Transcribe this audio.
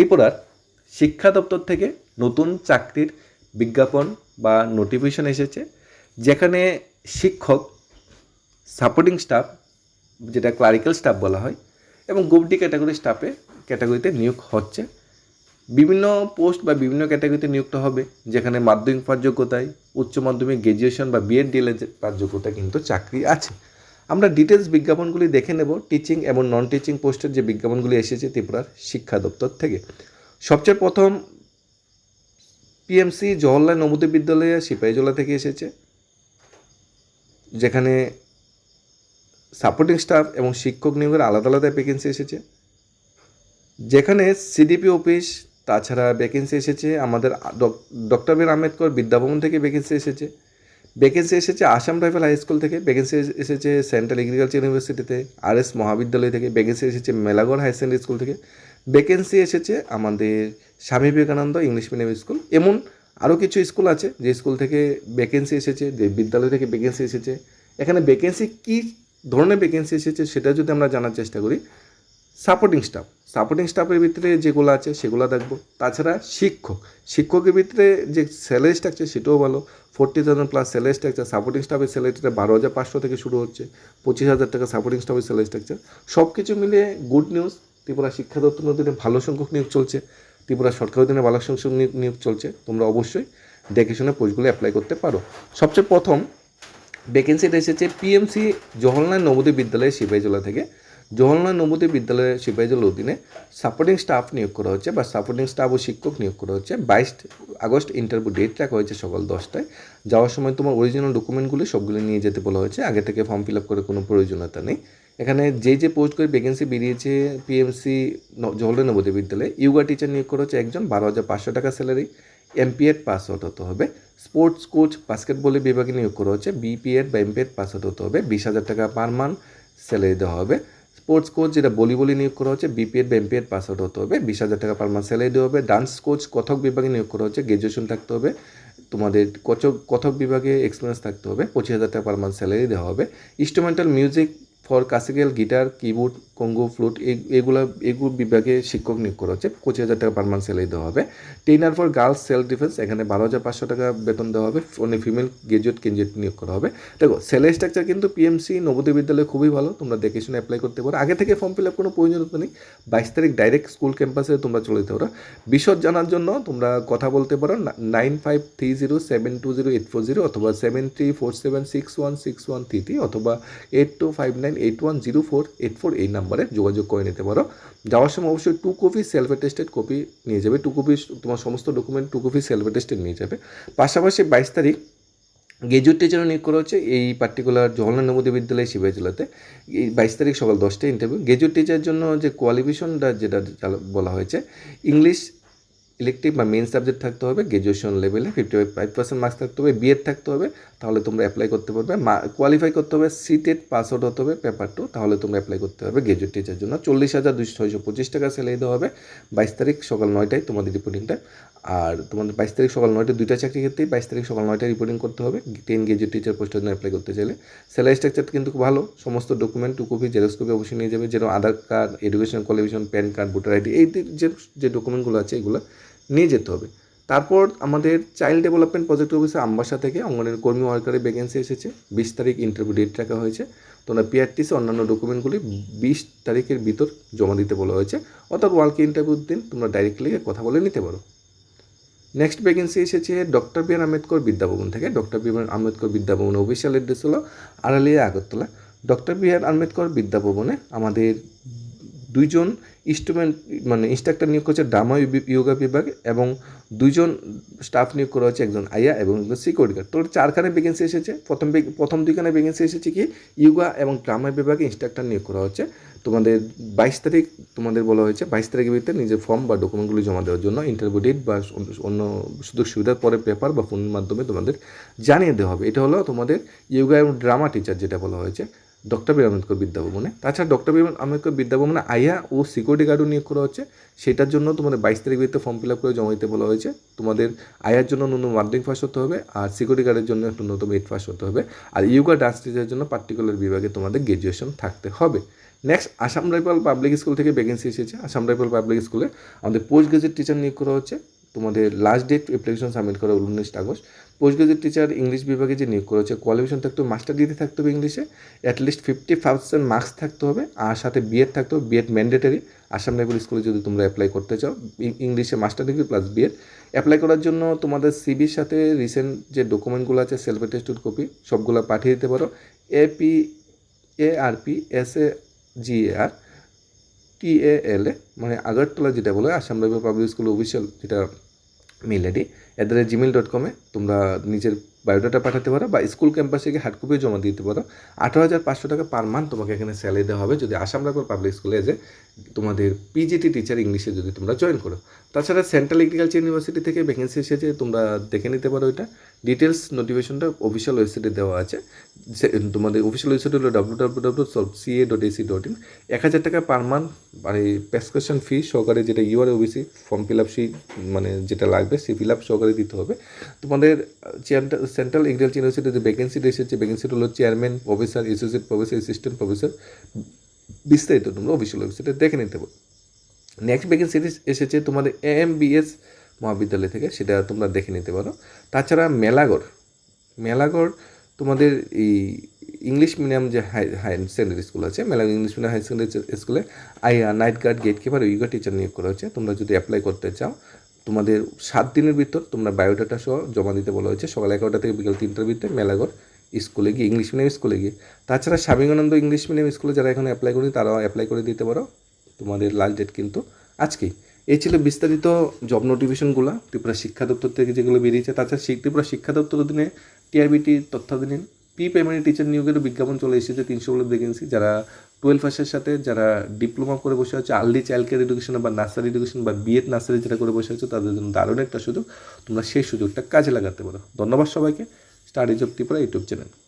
ত্রিপুরার শিক্ষা দপ্তর থেকে নতুন চাকরির বিজ্ঞাপন বা নোটিফিকেশন এসেছে, যেখানে শিক্ষক সাপোর্টিং স্টাফ যেটা ক্লারিক্যাল স্টাফ বলা হয়, এবং গ্রুপ ক্যাটাগরি স্টাফে ক্যাটাগরিতে নিয়োগ হচ্ছে। বিভিন্ন পোস্ট বা বিভিন্ন ক্যাটাগরিতে নিযুক্ত হবে, যেখানে মাধ্যমিক পাস যোগ্যতায় উচ্চ মাধ্যমিক গ্র্যাজুয়েশন বা বিএড ডিএলএড পাস যোগ্যতা কিন্তু চাকরি আছে। আমরা ডিটেলস বিজ্ঞাপনগুলি দেখে নেব টিচিং এবং নন টিচিং পোস্টের যে বিজ্ঞাপনগুলি এসেছে ত্রিপুরার শিক্ষা দপ্তর থেকে। সবচেয়ে প্রথম পিএমসি জওহরলাল নবোদয় বিদ্যালয় সিপাহীজলা থেকে এসেছে, যেখানে সাপোর্টিং স্টাফ এবং শিক্ষক নিয়োগের আলাদা আলাদা ভ্যাকেন্সি এসেছে। যেখানে সিডিপি অফিস তাছাড়া ভ্যাকেন্সি এসেছে, আমাদের ডক্টর বীর আম্বেদকর বিদ্যাভবন থেকে ভ্যাকেন্সি এসেছে। ভ্যাকেন্সি এসেছে আসাম রাইফেল হাই স্কুল থেকে ভ্যাকেন্সি এসেছে সেন্ট্রাল এগ্রিকালচার ইউনিভার্সিটিতে আর এস মহাবিদ্যালয় থেকে ভ্যাকেন্সি এসেছে মেলাগড় হাই সেকেন্ডারি স্কুল থেকে ভ্যাকেন্সি এসেছে আমাদের Swami Vivekananda English medium school এমন আরও কিছু স্কুল আছে যে স্কুল থেকে ভ্যাকেন্সি এসেছে, যে বিদ্যালয় থেকে ভ্যাকেন্সি এসেছে। এখানে ভ্যাকেন্সি কী ধরনের ভ্যাকেন্সি এসেছে সেটা যদি আমরা জানার চেষ্টা করি সাপোর্টিং স্টাফ সাপোর্টিং স্টাফের ভিতরে যেগুলো আছে, সেগুলো দেখব। তাছাড়া শিক্ষক, শিক্ষকের ভিতরে যে স্যালারি স্ট্রাকচার সেটাও ভালো। Forty thousand plus salary structure supporting স্টাফের স্যালারিটা বারো হাজার পাঁচশো থেকে শুরু হচ্ছে। পঁচিশ হাজার টাকা সাপোর্টিং স্টাফের স্যালারি স্ট্রাকচার সব কিছু মিলিয়ে গুড নিউজ ত্রিপুরা শিক্ষা দপ্তর অধীনে ভালো সংখ্যক নিয়োগ চলছে। ত্রিপুরা সরকার অধীনে ভালো সংখ্যক নিয়োগ- চলছে। তোমরা অবশ্যই দেখে শুনে পোস্টগুলো অ্যাপ্লাই করতে পারো। সবচেয়ে প্রথম ভ্যাকেন্সিটা এসেছে পিএমসি জওহরলাল নবোদয় বিদ্যালয় সিপাহীজলা থেকে। জওহরলাল নবোদয় বিদ্যালয় সিপাহীজলার অধীনে সাপোর্টিং স্টাফ নিয়োগ করা হচ্ছে বা সাপোর্টিং স্টাফ ও শিক্ষক নিয়োগ করা হচ্ছে। বাইশ আগস্ট ইন্টারভিউ ডেট রাখা হয়েছে সকাল দশটায়। যাওয়ার সময় তোমার অরিজিনাল ডকুমেন্টগুলি সবগুলো নিয়ে যেতে বলা হয়েছে। আগে থেকে ফর্ম ফিল আপ করে কোনো প্রয়োজনীয়তা নেই। এখানে যে যে পোস্ট করে ভ্যাকেন্সি বেরিয়েছে পিএমসি জওহরলাল নবোদয় বিদ্যালয়ে ইউগা টিচার নিয়োগ করা হচ্ছে একজন, বারো হাজার পাঁচশো টাকা স্যালারি এমপিএড পাস আউট হতে হবে। স্পোর্টস কোচ বাস্কেটবলের বিভাগে নিয়োগ করা হচ্ছে বিপিএড বা এমপিএড পাস আউট হতে হবে। বিশ হাজার টাকা পার মান্থ স্যালারি দেওয়া হবে। স্পোর্টস কোচ যেটা বলি বলি নিয়োগ করা হচ্ছে বিপিএড বা এমপিএড পাস আউট হতে হবে, বিশ হাজার টাকা পার মান্থ স্যালারি দেওয়া হবে ডান্স কোচ কথক বিভাগে নিয়োগ করা হচ্ছে গ্র্যাজুয়েশন থাকতে হবে, তোমাদের কথক কথক বিভাগে এক্সপিরিয়েন্স থাকতে হবে, পঁচিশ হাজার টাকা পার মান্থ স্যালারি দেওয়া হবে instrumental music for classical guitar, keyboard, conga, flute এগুলো এগুলো বিভাগে শিক্ষক নিয়োগ করা হচ্ছে। পঁচিশ হাজার টাকা পার মান্থ স্যালারি দেওয়া হবে। Trainer for girls self defence এখানে বারো হাজার পাঁচশো টাকা বেতন দেওয়া হবে। অনেক ফিমেল গ্রাজুয়েট কেঞ্জুয়েট নিয়োগ করা হবে। দেখো স্যালারি স্ট্রাকচার কিন্তু পিএমসি নবোদয় বিদ্যালয় খুবই ভালো। তোমরা দেখে শুনে অ্যাপ্লাই করতে পারো। আগে থেকে ফর্ম ফিল আপ কোনো প্রয়োজনীয়তা নেই। বাইশ তারিখ ডাইরেক্ট স্কুল ক্যাম্পাসে তোমরা চলে যেতে পারো। বিশদ জানার জন্য তোমরা কথা বলতে পারো nine five three zero seven two zero eight four zero অথবা seven three four seven six one six one three three অথবা eight two five nine eight one zero four eight four এই নাম্বারে যোগাযোগ করে নিতে পারো। যাওয়ার সময় অবশ্যই two copy self attested copy নিয়ে যাবে। টু কপি তোমার সমস্ত document two copy self attested নিয়ে যাবে। পাশাপাশি বাইশ তারিখ গ্রাজুয়েট টিচারও নিয়োগ করা হচ্ছে এই পার্টিকুলার জওহরলাল নবোদয় বিদ্যালয় শিবাই জেলাতে এই বাইশ তারিখ সকাল দশটায় ইন্টারভিউ গ্রাজুয়েট টিচারের জন্য যে কোয়ালিফিকেশনটা যেটা বলা হয়েছে ইংলিশ ইলেকটিভ বা মেন সাবজেক্ট থাকতে হবে গ্রাজুয়েশন লেভেলে ফিফটি ফাইভ পার্সেন্ট মার্কস থাকতে হবে বিএড থাকতে হবে, তাহলে তোমরা অ্যাপ্লাই করতে পারবে। কোয়ালিফাই করতে হবে সিটেড পাস আউট হতে হবে পেপার টু তাহলে তোমরা অ্যাপ্লাই করতে হবে গ্রাজুয়েট টিচার জন্য। চল্লিশ হাজার দুশো ছয়শো পঁচিশ টাকা স্যালারি দেওয়া হবে, বাইশ তারিখ সকাল নয়টায় তোমাদের রিপোর্টিংটা আর তোমাদের বাইশ তারিখ সকাল নয়টায় দুইটা চাকরি ক্ষেত্রেই বাইশ তারিখ সকাল নয়টায় রিপোর্টিং করতে হবে টেন গ্রাজুয়েট টিচার পোস্টের জন্য অ্যাপ্লাই করতে চাইলে। স্যালারি স্ট্রাকচার কিন্তু ভালো, সমস্ত document two copy xerox copy অবশ্যই নিয়ে যাবে যেরকম Aadhaar card education qualification PAN card voter ID এই যে যে ডকুমেন্টগুলো আছে, এগুলো নিয়ে যেতে হবে। তারপর আমাদের চাইল্ড ডেভেলপমেন্ট প্রজেক্ট অফিসে আম্বাসা থেকে অঙ্গনের কর্মী ওয়ার্কারের ভ্যাকেন্সি এসেছে। বিশ তারিখ ইন্টারভিউ ডেট রাখা হয়েছে। তোমরা পিআরটিসি অন্যান্য ডকুমেন্টগুলি বিশ তারিখের ভিতর জমা দিতে বলা হয়েছে। অর্থাৎ ওয়ার্ল্ডকে ইন্টারভিউর দিন, তোমরা ডাইরেক্টলি কথা বলে নিতে পারো। নেক্সট ভ্যাকেন্সি এসেছে doctor B R Ambedkar Vidyabhavan থেকে। Doctor B R Ambedkar Vidyabhavan official address হলো Aralia Agartala. Doctor B R Ambedkar বিদ্যাভবনে আমাদের দুইজন ইনস্ট্রুমেন্ট মানে ইনস্ট্রাক্টর নিয়োগ করেছে ড্রামা ইয়োগা বিভাগ এবং দুইজন স্টাফ নিয়োগ করা হয়েছে, একজন আইয়া এবং একজন সিকিউরিটি গার্ড তোর চারখানে ভ্যাকেন্সি এসেছে। প্রথম প্রথম দুইখানে ভ্যাকেন্সি এসেছে কি? ইয়োগা এবং ড্রামা বিভাগে ইনস্ট্রাক্টর নিয়োগ করা হচ্ছে। তোমাদের বাইশ তারিখ তোমাদের বলা হয়েছে, বাইশ তারিখের ভিতরে নিজের ফর্ম বা ডকুমেন্টগুলি জমা দেওয়ার জন্য ইন্টারভিউ ডেট বা অন্য সুযোগ সুবিধার পরে পেপার বা ফোনের মাধ্যমে তোমাদের জানিয়ে দেওয়া হবে। এটা হলো তোমাদের ইয়োগা এবং ড্রামা টিচার যেটা বলা হয়েছে। ডক্টর বি আম্বেদকর বিদ্যাভবনে তাছাড়া ডক্টর বি আম্বেদকর বিদ্যাভবনে আয়া ও সিকিউরিটি গার্ডও নিয়োগ করা হচ্ছে। সেটার জন্য তোমাদের বাইশ তারিখ ভিতরে ফর্ম ফিল আপ করে জমা দিতে বলা হয়েছে। তোমাদের আয়ার জন্য ন্যূনতম মাধ্যমিক পাস হতে হবে আর সিকিউরিটি গার্ডের জন্য একটু ন্যূনতম এইট পাস হতে হবে। আর ইউগা ডান্স টিচারের জন্য পার্টিকুলার বিভাগে তোমাদের গ্র্যাজুয়েশন থাকতে হবে। Next Assam rifle public school থেকে ভ্যাকেন্সি এসেছে। আসাম রাইফেল পাবলিক স্কুলে আমাদের পোস্ট গ্রাজুয়েট টিচার নিয়োগ করা হচ্ছে। তোমাদের লাস্ট ডেট অ্যাপ্লিকেশন সাবমিট করা উনিশ August. Post graduate teacher English বিভাগে যে নিয়োগ করেছে কোয়ালিফিকেশন থাকতে মাস্টার ডিগ্রি থাকতে হবে ইংলিশে অ্যাটলিস্ট ফিফটি পার্সেন্ট মার্কস থাকতে হবে, আর সাথে বিএড থাকতে হবে বিএড ম্যান্ডেটারি আসাম রাইফেল স্কুলে যদি তোমরা অ্যাপ্লাই করতে চাও ইংলিশে master degree plus B Ed apply করার জন্য তোমাদের সিবির সাথে রিসেন্ট যে ডকুমেন্টগুলো আছে সেলফ অ্যাটেস্টেড কপি সবগুলো পাঠিয়ে দিতে পারো A P P S A G A R T A L মানে আগরতলা যেটা বলে Assam rifle public school official যেটা mail ID at the rate Gmail dot কমে তোমরা নিজের বায়োডাটা পাঠাতে পারো বা স্কুল ক্যাম্পাসে গিয়ে হার্ড কপিও জমা দিতে পারো। আঠারো হাজার পাঁচশো টাকা পার মান্থ তোমাকে এখানে স্যালারি দেওয়া হবে। যদি আসাম রাখো পাবলিক স্কুলে যে তোমাদের পিজিটি টিচার ইংলিশে যদি তোমরা জয়েন করো। তাছাড়া সেন্ট্রাল এগ্রিকালচার ইউনিভার্সিটি থেকে ভ্যাকেন্সি এসেছে, তোমরা দেখে নিতে পারো এটা। ডিটেলস নোটিফিকেশনটা অফিসিয়াল ওয়েবসাইটে দেওয়া আছে। তোমাদের অফিসিয়াল ওয়েবসাইট হলো W W W C A dot A C dot in এক হাজার টাকা পার মান্থ মানে প্রেসক্রিপশন ফি সহকারে যেটা U R OBC form fill up C মানে যেটা লাগবে সে ফিল আপ সহকারে দিতে হবে। তোমাদের সেন্ট্রাল এগ্রিকালচার ইউনিভার্সিটিতে যে ভ্যাকেন্সিটা এসেছে ভ্যাকেন্সিটা হলো chairman professor associate professor assistant professor বিস্তারিত তোমরা অফিসিয়াল ওয়েবসাইটে দেখে নিতে পারো। নেক্সট ভ্যাকেন্সি এসেছে তোমাদের এম বিএস মহাবিদ্যালয় থেকে, সেটা তোমরা দেখে নিতে পারো। তাছাড়া মেলাগড় মেলাগড় তোমাদের এই ইংলিশ মিডিয়াম যে হাই হাই সেকেন্ডারি স্কুল আছে, Melaghar English medium high secondary স্কুলে I night guard gate keeper yoga teacher নিয়োগ করা হয়েছে। তোমরা যদি অ্যাপ্লাই করতে চাও, তোমাদের সাত দিনের ভিতর তোমরা বায়োডাটা সহ জমা দিতে বলা হয়েছে। সকাল এগারোটা থেকে বিকাল তিনটার ভিতরে মেলাগড় স্কুলে গিয়ে, ইংলিশ মিডিয়াম স্কুলে গিয়ে। তাছাড়া স্বামীকানন্দ ইংলিশ মিডিয়াম স্কুলে যারা এখন অ্যাপ্লাই করি তারাও অ্যাপ্লাই করে দিতে পারো। তোমাদের লাস্ট ডেট কিন্তু আজকেই। এই ছিল বিস্তারিত জব নোটিফিকেশনগুলো ত্রিপুরা শিক্ষা দপ্তর থেকে যেগুলো বেরিয়েছে। তাছাড়া ত্রিপুরা শিক্ষা দপ্তর অধীনে টিআরবিটি তত্ত্বাধীন প্রি প্রাইমারি টিচার নিয়োগের বিজ্ঞাপন চলে এসেছে তিনশো বলে ভ্যাকেন্সি যারা টুয়েলভ পাসের সাথে, যারা ডিপ্লোমা করে বসে আছে আর্লি চাইল্ড কেয়ার এডুকেশন বা নার্সারি এডুকেশন বা বিএড নার্সারি যেটা করে বসে আছে, তাদের জন্য দারুণ একটা সুযোগ। তোমরা সেই সুযোগটা কাজে লাগাতে পারো। ধন্যবাদ সবাইকে। स्टाडी चपटी पर यूट्यूब चॅनल